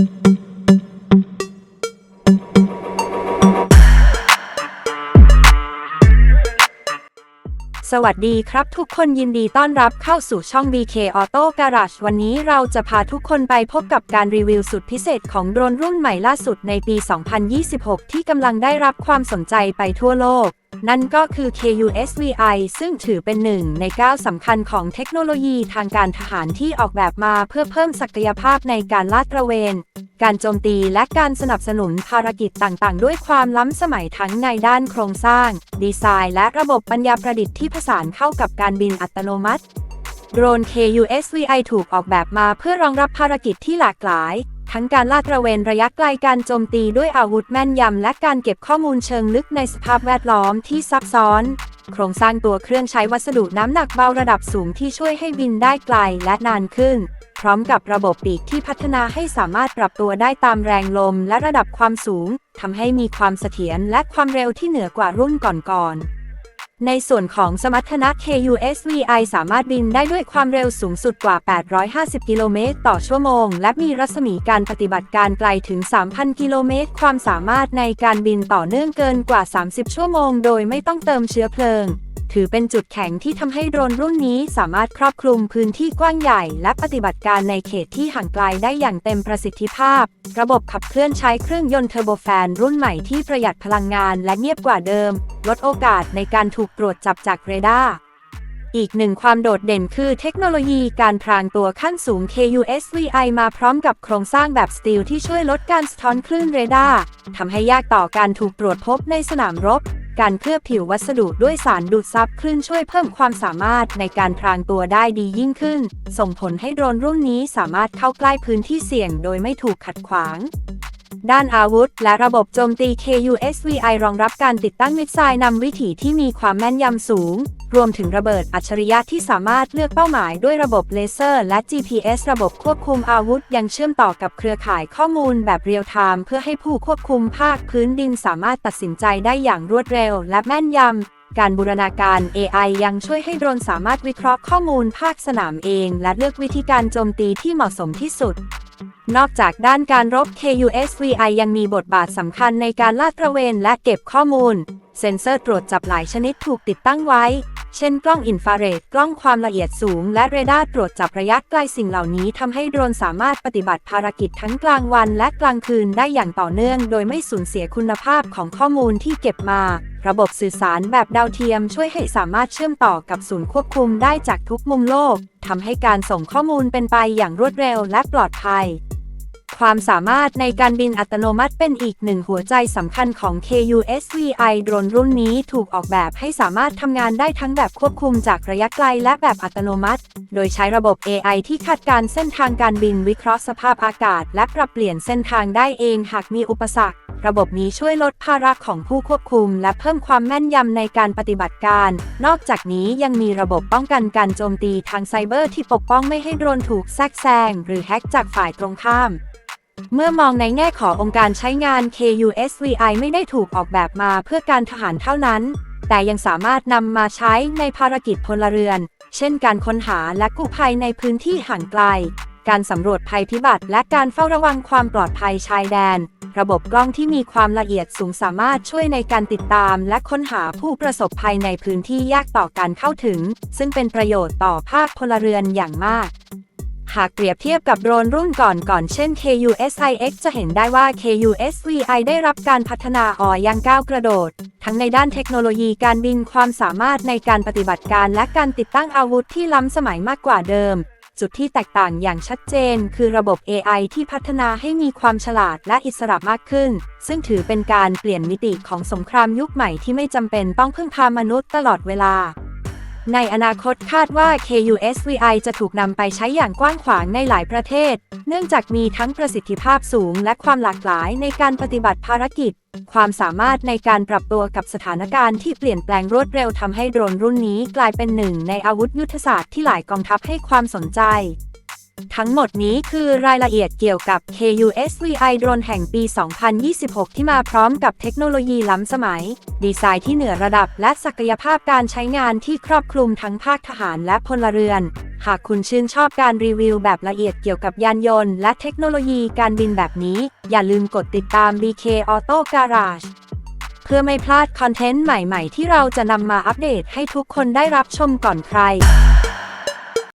สวัสดีครับทุกคนยินดีต้อนรับเข้าสู่ช่อง BK Auto Garage วันนี้เราจะพาทุกคนไปพบกับการรีวิวสุดพิเศษของโดรนรุ่นใหม่ล่าสุดในปี 2026 ที่กำลังได้รับความสนใจไปทั่วโลกนั่นก็คือ KUSVI ซึ่งถือเป็นหนึ่งในก้าวสำคัญของเทคโนโลยีทางการทหารที่ออกแบบมาเพื่อเพิ่มศักยภาพในการลาดตระเวน การโจมตีและการสนับสนุนภารกิจต่างๆ ด้วยความล้ำสมัยทั้งในด้านโครงสร้าง ดีไซน์ และระบบปัญญาประดิษฐ์ที่ผสานเข้ากับการบินอัตโนมัติ โดรน KUSVI ถูกออกแบบมาเพื่อรองรับภารกิจที่หลากหลาย ทั้งการลาดตระเวนระยะไกลการโจมตีด้วยอาวุธแม่นยำ และการเก็บข้อมูลเชิงลึกในสภาพแวดล้อมที่ซับซ้อน โครงสร้างตัวเครื่องใช้วัสดุน้ำหนักเบาระดับสูงที่ช่วยให้บินได้ไกลและนานขึ้น พร้อมกับระบบปีกที่พัฒนาให้สามารถปรับตัวได้ตามแรงลมและระดับความสูงทำให้มีความเสถียรและความเร็วที่เหนือกว่ารุ่นก่อนๆ ในส่วนของสมรรถนะ KUSVI สามารถบินได้ด้วยความเร็วสูงสุดกว่า 850 กิโลเมตรต่อชั่วโมง และมีรัศมีการปฏิบัติการไกลถึง 3,000 กิโลเมตร ความสามารถในการบินต่อเนื่องเกินกว่า 30 ชั่วโมง โดยไม่ต้องเติมเชื้อเพลิง ถือเป็นจุดแข็งที่ทำให้โดรนรุ่นนี้สามารถครอบคลุมพื้นที่กว้างใหญ่ และปฏิบัติการในเขตที่ห่างไกลได้อย่างเต็มประสิทธิภาพ ระบบขับเคลื่อนใช้เครื่องยนต์เทอร์โบแฟนรุ่นใหม่ที่ประหยัดพลังงานและเงียบกว่าเดิม ลดโอกาสในการถูกตรวจจับจากเรดาร์อีกหนึ่งความโดดเด่นคือเทคโนโลยีการพรางตัวขั้นสูง KUSVI มาพร้อมกับโครงสร้างแบบสตีลที่ช่วยลดการสะท้อนคลื่นเรดาร์ทำให้ยากต่อการถูกตรวจพบในสนามรบ การเคลือบผิววัสดุด้วยสารดูดซับคลื่นช่วยเพิ่มความสามารถในการพรางตัวได้ดียิ่งขึ้น ส่งผลให้โดรนรุ่นนี้สามารถเข้าใกล้พื้นที่เสี่ยงโดยไม่ถูกขัดขวาง ด้านอาวุธ และระบบโจมตี KUSVI รองรับการติดตั้งมิสไซล์นำวิถีที่มีความแม่นยำสูง รวมถึงระเบิดอัจฉริยะที่สามารถเลือกเป้าหมายด้วยระบบเลเซอร์ และ GPS ระบบควบคุมอาวุธ ยังเชื่อมต่อกับเครือข่ายข้อมูลแบบเรียลไทม์เพื่อให้ผู้ควบคุมภาคพื้นดินสามารถตัดสินใจได้อย่างรวดเร็ว และแม่นยำการบูรณาการ AI ยังช่วยให้โดรนสามารถวิเคราะห์ข้อมูลภาคสนามเอง และเลือกวิธีการโจมตีที่เหมาะสมที่สุด นอกจากด้านการรบ KUSVI ยังมีบทบาทสำคัญในการลาดตระเวนและเก็บข้อมูล เซ็นเซอร์ตรวจจับหลายชนิดถูกติดตั้งไว้ เช่นกล้องอินฟราเรด กล้องความละเอียดสูง และเรดาร์ตรวจจับระยะไกลสิ่งเหล่านี้ทำให้โดรนสามารถปฏิบัติภารกิจทั้งกลางวันและกลางคืนได้อย่างต่อเนื่อง โดยไม่สูญเสียคุณภาพของข้อมูลที่เก็บมา ระบบสื่อสารแบบดาวเทียมช่วยให้สามารถเชื่อมต่อกับศูนย์ควบคุมได้จากทุกมุมโลกทำให้การส่งข้อมูลเป็นไปอย่างรวดเร็วและปลอดภัย ความสามารถในการบินอัตโนมัติเป็นอีกหนึ่งหัวใจสำคัญของ KUSVI โดรนรุ่นนี้ถูกออกแบบให้สามารถทำงานได้ทั้งแบบควบคุมจากระยะไกลและแบบอัตโนมัติ โดยใช้ระบบ AI ที่คาดการเส้นทางการบินวิเคราะห์สภาพอากาศ และปรับเปลี่ยนเส้นทางได้เองหากมีอุปสรรคระบบนี้ช่วยลดภาระของผู้ควบคุม และเพิ่มความแม่นยำในการปฏิบัติการ นอกจากนี้ยังมีระบบป้องกันการโจมตีทางไซเบอร์ที่ปกป้องไม่ให้โดรนถูกแทรกแซง หรือแฮ็กจากฝ่ายตรงข้าม เมื่อมองในแง่ขององค์การใช้งาน KUSVI ไม่ได้ถูกออกแบบมาเพื่อการทหารเท่านั้น แต่ยังสามารถนำมาใช้ในภารกิจพลเรือน เช่นการค้นหาและกู้ภัยในพื้นที่ห่างไกล การสำรวจภัยพิบัติ และการเฝ้าระวังความปลอดภัยชายแดน ระบบกล้องที่มีความละเอียดสูงสามารถช่วยในการติดตาม และค้นหาผู้ประสบภัยในพื้นที่ยากต่อการเข้าถึง ซึ่งเป็นประโยชน์ต่อภาคพลเรือนอย่างมาก หากเปรียบเทียบกับโดรนรุ่นก่อนก่อนเช่น KUSIX จะเห็นได้ว่า KUSVI ได้รับการพัฒนาออยังก้าวกระโดด ทั้งในด้านเทคโนโลยีการบินความสามารถในการปฏิบัติการและการติดตั้งอาวุธที่ล้ำสมัยมากกว่าเดิม จุดที่แตกต่างอย่างชัดเจน คือระบบ AI ที่พัฒนาให้มีความฉลาดและอิสระมากขึ้น ซึ่งถือเป็นการเปลี่ยนมิติของสงครามยุคใหม่ที่ไม่จำเป็นต้องพึ่งพามนุษย์ตลอดเวลา ในอนาคตคาดว่า KUSVI จะถูกนำไปใช้อย่างกว้างขวางในหลายประเทศ เนื่องจากมีทั้งประสิทธิภาพสูงและความหลากหลายในการปฏิบัติภารกิจ ความสามารถในการปรับตัวกับสถานการณ์ที่เปลี่ยนแปลงรวดเร็วทำให้โดรนรุ่นนี้กลายเป็นหนึ่งในอาวุธยุทธศาสตร์ที่หลายกองทัพให้ความสนใจ ทั้งหมดนี้คือรายละเอียดเกี่ยวกับ KUSVI โดรนแห่งปี 2026 ที่มาพร้อมกับเทคโนโลยีล้ำสมัย ดีไซน์ที่เหนือระดับและศักยภาพการใช้งานที่ครอบคลุมทั้งภาคทหารและพลเรือน หากคุณชื่นชอบการรีวิวแบบละเอียดเกี่ยวกับยานยนต์และเทคโนโลยีการบินแบบนี้ อย่าลืมกดติดตาม BK Auto Garage เพื่อไม่พลาดคอนเทนต์ใหม่ ๆ ที่เราจะนำมาอัปเดตให้ทุกคนได้รับชมก่อนใคร